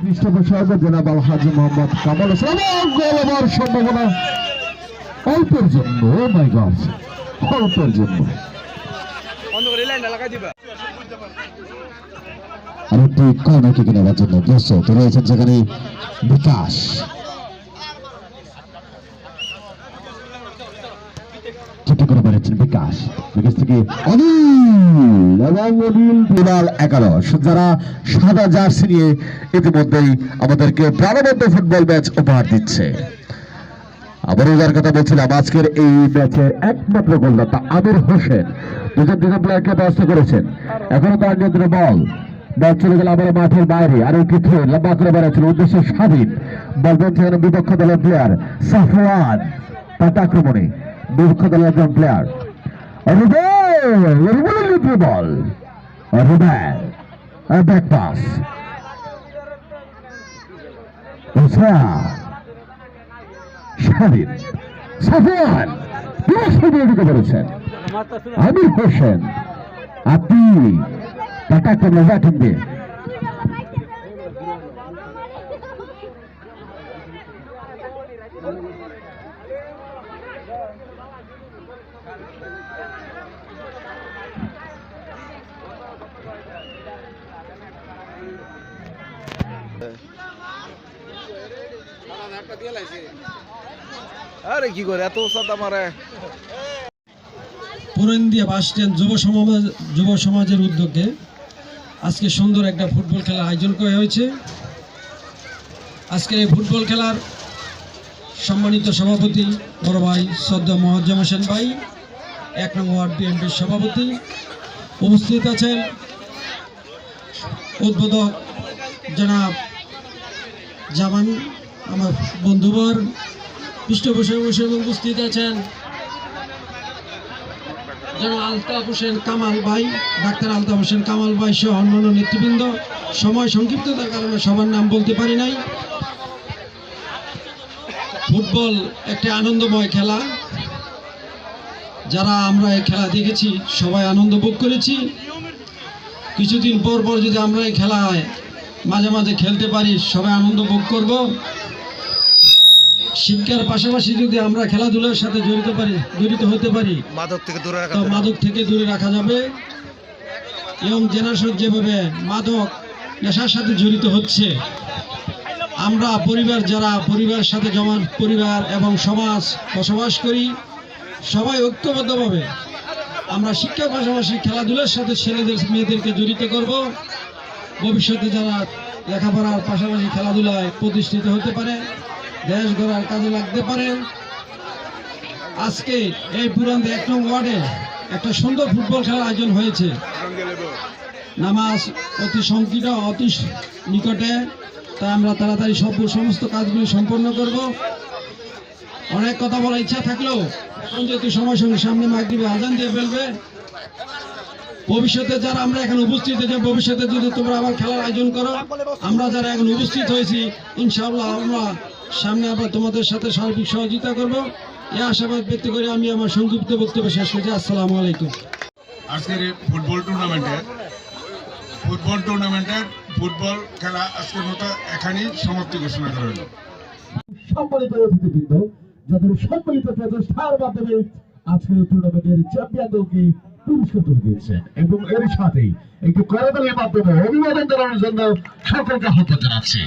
পৃষ্ঠপোষক জনাব হাজি মোহাম্মদ কামাল ইসলাম গোল হওয়ার সম্ভাবনা। অল্পের জন্য মাই গড, অল্পের জন্য। আরেকটি কর্নার কিনে নেওয়ার জন্য প্রস্তুত রয়েছেন সেখানে বিকাশ। ছোট করে বিকাশ। বিকাশ থেকে অনিল এবং অনিল বিড়াল একাদশ যারা সাদা জার্সি নিয়ে ইতিমধ্যেই আমাদেরকে প্রাণবন্ত ফুটবল ম্যাচ উপহার দিচ্ছে। আবারও যার কথা বলছিলাম, আজকের এই ম্যাচের একমাত্র গোলদাতা আমির হোসেন। দুজন দুজন প্লেয়ারকে ব্যস্ত করেছেন। এখনও তার নিয়ন্ত্রণে বল। বল চলে গেল আবার মাঠের বাইরে। আরও কিছু লম্বা করে বেড়াচ্ছিল উদ্দেশ্য স্বাধীন। বল পেয়েছে এখানে বিপক্ষ দলের প্লেয়ার সাফওয়ান। পাতা আক্রমণে দলের একজন player ball Rubel back pass স্বাধীন সাফওয়ান ঢুকে পড়েছেন আমির হোসেন! আপনি টাটা করলে ব্যাটিং দিয়ে আরে কি করে, এত সাদা মারে পুরন্দিয়া বাস স্ট্যান্ড যুব সমাজ যুব সমাজের উদ্যোগে আজকে সুন্দর একটা ফুটবল খেলা আয়োজন করা হয়েছে। আজকের এই ফুটবল খেলার সম্মানিত সভাপতি বড় ভাই সদ্য মহাজ্জাম হোসেন ভাই, এক নং ওয়ার্ড বিএনপির সভাপতি উপস্থিত আছেন উদ্বোধক জনাব জামান, আমার বন্ধুবর পৃষ্ঠপোষক হিসেবে উপস্থিত আছেন। যেমন আলতাফ হোসেন কামাল ভাই, ডাক্তার আলতাফ হোসেন কামাল ভাই সহ অন্যান্য নেতৃবৃন্দ। সময় সংক্ষিপ্ততার কারণে সবার নাম বলতে পারি নাই। ফুটবল একটি আনন্দময় খেলা। যারা আমরা এই খেলা দেখেছি সবাই আনন্দ ভোগ করেছি। কিছুদিন পর পর যদি আমরা এই খেলায় মাঝে মাঝে খেলতে পারি সবাই আনন্দ ভোগ করব। শিক্ষার পাশাপাশি যদি আমরা খেলাধুলার সাথে জড়িত পারি জড়িত হতে পারি মাদক থেকে দূরে রাখা মাদক থেকে দূরে রাখা যাবে। এবং জেনারেশন যেভাবে মাদক নেশার সাথে জড়িত হচ্ছে আমরা পরিবার যারা পরিবারের সাথে জমা পরিবার এবং সমাজ বসবাস করি, সবাই ঐক্যবদ্ধভাবে আমরা শিক্ষার পাশাপাশি খেলাধুলার সাথে ছেলেদের, মেয়েদেরকে জড়িত করব। ভবিষ্যতে যারা লেখাপড়ার পাশাপাশি খেলাধুলায় প্রতিষ্ঠিত হতে পারে, দেশ গড়ার কাজে লাগতে পারে। আজকে এই পুরান এক নং ওয়ার্ডে একটা সুন্দর ফুটবল খেলার আয়োজন হয়েছে। নামাজ অতি সংকীর্ণ, অতি নিকটে। তাই আমরা তাড়াতাড়ি সব সমস্ত কাজগুলি সম্পন্ন করব। অনেক কথা বলার ইচ্ছা থাকলেও এখন যেহেতু সময় সঙ্গে সামনে মাগরিবে আজান দিয়ে ফেলবে। ভবিষ্যতে যারা আমরা এখানে উপস্থিত হয়েছে, ভবিষ্যতে যদি তোমরা আবার খেলার আয়োজন করো, আমরা যারা এখন উপস্থিত হয়েছি, ইনশাআল্লাহ আমরা সামনে আবার তোমাদের সাথে সার্বিক সহযোগিতা করব। এই আশাবাদ ব্যক্ত করে আমি আমার সংক্ষিপ্ত বক্তব্য শেষ করছি। আসসালামু আলাইকুম। আজকের ফুটবল টুর্নামেন্টে ফুটবল টুর্নামেন্টের ফুটবল খেলা আজকের মতো এখানেই সমাপ্তি ঘোষণা করা হলো। সম্মানিত অতিথিবৃন্দ যাদের প্রচেষ্টার মাধ্যমে আজকের টুর্নামেন্টের এবং এর সাথেই একটি করতালের মাধ্যমে অভিবাদন জানানোর জন্য সকলকে আহ্বান জানাচ্ছি।